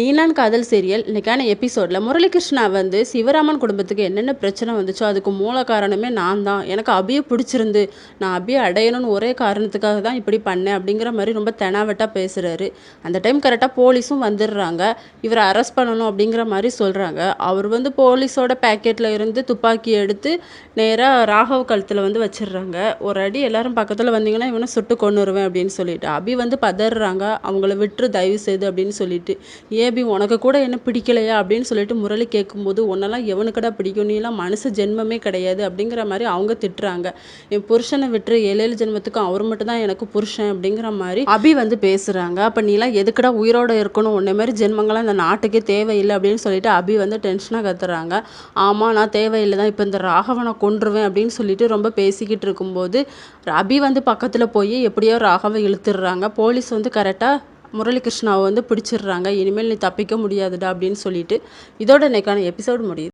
நீலான் காதல் சீரியல் இன்னைக்கான எபிசோடில் முரளிகிருஷ்ணா வந்து சிவராமன் குடும்பத்துக்கு என்னென்ன பிரச்சனை வந்துச்சோ அதுக்கு மூல காரணமே நான் தான். எனக்கு அபியை பிடிச்சிருந்து நான் அபியை அடையணும்னு ஒரே காரணத்துக்காக தான் இப்படி பண்ணேன் அப்படிங்கிற மாதிரி ரொம்ப தெனாவட்டாக பேசுகிறாரு அந்த டைம் கரெக்டாக போலீஸும் வந்துடுறாங்க. இவரை அரெஸ்ட் பண்ணணும் அப்படிங்கிற மாதிரி சொல்கிறாங்க அவர் வந்து போலீஸோட பேக்கெட்டில் இருந்து துப்பாக்கி எடுத்து நேராக ராகவ் கழுத்தில் வந்து வச்சிடுறாங்க. ஒரு அடி எல்லாரும் பக்கத்தில் வந்தீங்கன்னா இவனை சுட்டு கொண்டு வருவேன் அப்படின்னு சொல்லிட்டு அபி வந்து பதறாங்க. அவங்கள விட்டுரு தயவு செய்து அப்படின்னு சொல்லிட்டு. ஏபி உனக்கு கூட என்ன பிடிக்கலையா அப்படின்னு சொல்லிட்டு முரளி கேட்கும்போது உன்னெல்லாம் எவனுக்கடா பிடிக்கும்? நீலாம் மனசு ஜென்மமே கிடையாது. அப்படிங்கிற மாதிரி அவங்க திட்டுறாங்க. என் புருஷனை விட்டு ஏழேழு ஜென்மத்துக்கும் அவர் மட்டும் தான் எனக்கு புருஷன். அப்படிங்கிற மாதிரி அபி வந்து பேசுகிறாங்க அப்போ நீலாம் எதுக்கடா உயிரோட இருக்கணும்? உன்னை மாதிரி ஜென்மங்களாம் இந்த நாட்டுக்கே தேவையில்லை. அப்படின்னு சொல்லிட்டு அபி வந்து டென்ஷனாக கத்துறாங்க. ஆமாம் நான் தேவையில்லை தான். இப்போ இந்த ராகவனை கொன்றுவேன். அப்படின்னு சொல்லிட்டு ரொம்ப பேசிக்கிட்டு இருக்கும்போது அபி வந்து பக்கத்தில் போய் எப்படியோ ராகவை இழுத்துடுறாங்க. போலீஸ் வந்து கரெக்டாக முரளிகிருஷ்ணாவை வந்து பிடிச்சிடுறாங்க. இனிமேல் நீ தப்பிக்க முடியாதுடா அப்படின்னு சொல்லிட்டு இதோட இன்னைக்கான எபிசோடு முடியுது.